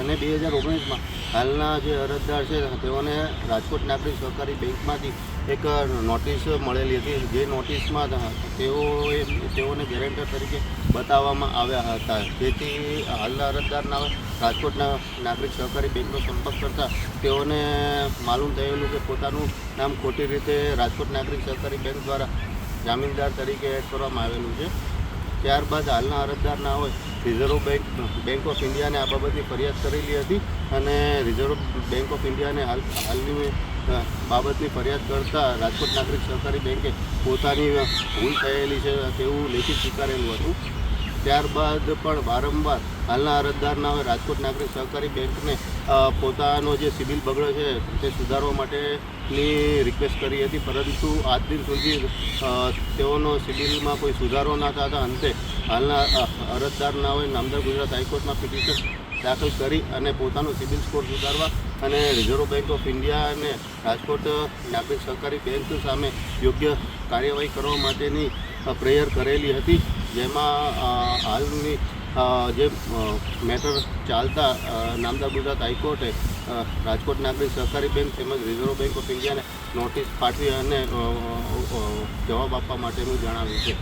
અને બે હજાર ઓગણીસમાં હાલના જે અરજદાર છે, તેઓને રાજકોટ નાગરિક સહકારી બેંકમાંથી એક નોટિસ મળેલી હતી. જે નોટિસમાં તેઓએ, તેઓને ગેરેન્ટર તરીકે બતાવવામાં આવ્યા હતા. જેથી હાલના અરજદારના રાજકોટના નાગરિક સહકારી બેંકનો સંપર્ક કરતા તેઓને માલુમ થયેલું કે પોતાનું નામ ખોટી રીતે રાજકોટ નાગરિક સહકારી બેંક દ્વારા જામીનદાર તરીકે એડ કરવામાં આવેલું છે. ત્યારબાદ હાલના અરજદારના હોય રિઝર્વ બેંક બેંક ઓફ ઇન્ડિયાને આ બાબતની ફરિયાદ કરેલી હતી અને રિઝર્વ બેંક ઓફ ઇન્ડિયાને હાલ, હાલની બાબતની ફરિયાદ કરતાં રાજકોટ નાગરિક સહકારી બેંકે પોતાની ભૂલ થયેલી છે તેવું લેખિત સ્વીકારેલું હતું. ત્યારબાદ પણ વારંવાર હાલના અરજદારના હવે રાજકોટ નાગરિક સહકારી બેંકને પોતાનો જે સિબિલ બગડ્યો છે તે સુધારવા માટેની રિક્વેસ્ટ કરી હતી. પરંતુ આજ દિન સુધી તેઓનો સિબિલમાં કોઈ સુધારો ના થતા અંતે હાલના અરજદાર અરજદારના હોય નામદાર ગુજરાત હાઈકોર્ટમાં પિટિશન દાખલ કરી અને પોતાનો સિબિલ સ્કોર સુધારવા અને રિઝર્વ બેંક ઓફ ઇન્ડિયા અને રાજકોટ નાગરિક સહકારી બેંક સામે યોગ્ય કાર્યવાહી કરવા માટેની પ્રેયર કરેલી હતી. જેમાં હાલની જે મેટર ચાલતા નામદાર ગુજરાત હાઈકોર્ટે રાજકોટ નાગરિક સહકારી બેંક તેમજ રિઝર્વ બેંક ઓફ ઇન્ડિયાને નોટિસ પાઠવી અને જવાબ આપવા માટેનું જણાવ્યું છે.